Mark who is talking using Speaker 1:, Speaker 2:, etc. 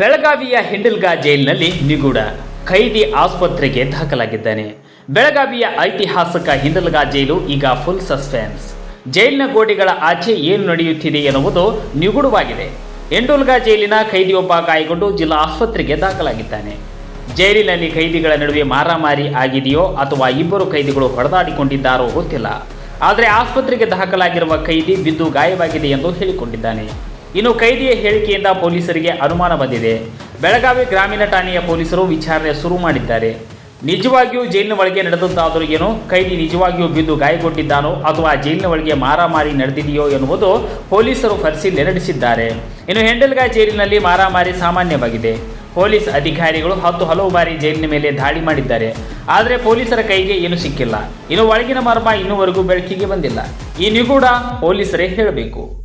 Speaker 1: ಬೆಳಗಾವಿಯ ಹಿಂಡಲ್ಗಾ ಜೈಲಿನಲ್ಲಿ ನಿಗೂಢ ಖೈದಿ ಆಸ್ಪತ್ರೆಗೆ ದಾಖಲಾಗಿದ್ದಾನೆ. ಬೆಳಗಾವಿಯ ಐತಿಹಾಸಿಕ ಹಿಂಡಲ್ಗಾ ಜೈಲು ಈಗ ಫುಲ್ ಸಸ್ಪೆನ್ಸ್ ಜೈಲಿನ ಗೋಡೆಗಳ ಆಚೆ ಏನು ನಡೆಯುತ್ತಿದೆ ಎನ್ನುವುದು ನಿಗೂಢವಾಗಿದೆ. ಎಂಡೋಲ್ಗಾ ಜೈಲಿನ ಖೈದಿಯೊಬ್ಬ ಗಾಯಗೊಂಡು ಜಿಲ್ಲಾ ಆಸ್ಪತ್ರೆಗೆ ದಾಖಲಾಗಿದ್ದಾನೆ. ಜೈಲಿನಲ್ಲಿ ಖೈದಿಗಳ ನಡುವೆ ಮಾರಾಮಾರಿ ಆಗಿದೆಯೋ ಅಥವಾ ಇಬ್ಬರು ಖೈದಿಗಳು ಹೊಡೆದಾಡಿಕೊಂಡಿದ್ದಾರೋ ಗೊತ್ತಿಲ್ಲ. ಆದರೆ ಆಸ್ಪತ್ರೆಗೆ ದಾಖಲಾಗಿರುವ ಖೈದಿ ಬಿದ್ದು ಗಾಯವಾಗಿದೆ ಎಂದು ಹೇಳಿಕೊಂಡಿದ್ದಾನೆ. ಇನ್ನು ಕೈದಿಯ ಹೇಳಿಕೆಯಿಂದ ಪೊಲೀಸರಿಗೆ ಅನುಮಾನ ಬಂದಿದೆ. ಬೆಳಗಾವಿ ಗ್ರಾಮೀಣ ಠಾಣೆಯ ಪೊಲೀಸರು ವಿಚಾರಣೆ ಶುರು ಮಾಡಿದ್ದಾರೆ. ನಿಜವಾಗಿಯೂ ಜೈಲಿನ ಒಳಗೆ ನಡೆದಂತಾದರೂ ಏನೋ? ಕೈದಿ ನಿಜವಾಗಿಯೂ ಬಿದ್ದು ಗಾಯಗೊಂಡಿದ್ದಾನೋ ಅಥವಾ ಜೈಲಿನ ಒಳಗೆ ಮಾರಾಮಾರಿ ನಡೆದಿದೆಯೋ ಎನ್ನುವುದು ಪೊಲೀಸರು ಪರಿಶೀಲನೆ ನಡೆಸಿದ್ದಾರೆ. ಇನ್ನು ಹೆಂಡಲ್ಗಾ ಜೈಲಿನಲ್ಲಿ ಮಾರಾಮಾರಿ ಸಾಮಾನ್ಯವಾಗಿದೆ. ಪೊಲೀಸ್ ಅಧಿಕಾರಿಗಳು ಹತ್ತು ಹಲವು ಬಾರಿ ಜೈಲಿನ ಮೇಲೆ ದಾಳಿ ಮಾಡಿದ್ದಾರೆ. ಆದರೆ ಪೊಲೀಸರ ಕೈಗೆ ಏನು ಸಿಕ್ಕಿಲ್ಲ. ಇನ್ನು ಒಳಗಿನ ಮರ್ಮ ಇನ್ನೂವರೆಗೂ ಬೆಳಕಿಗೆ ಬಂದಿಲ್ಲ. ಈ ನಿಗೂಢ ಪೊಲೀಸರೇ ಹೇಳಬೇಕು.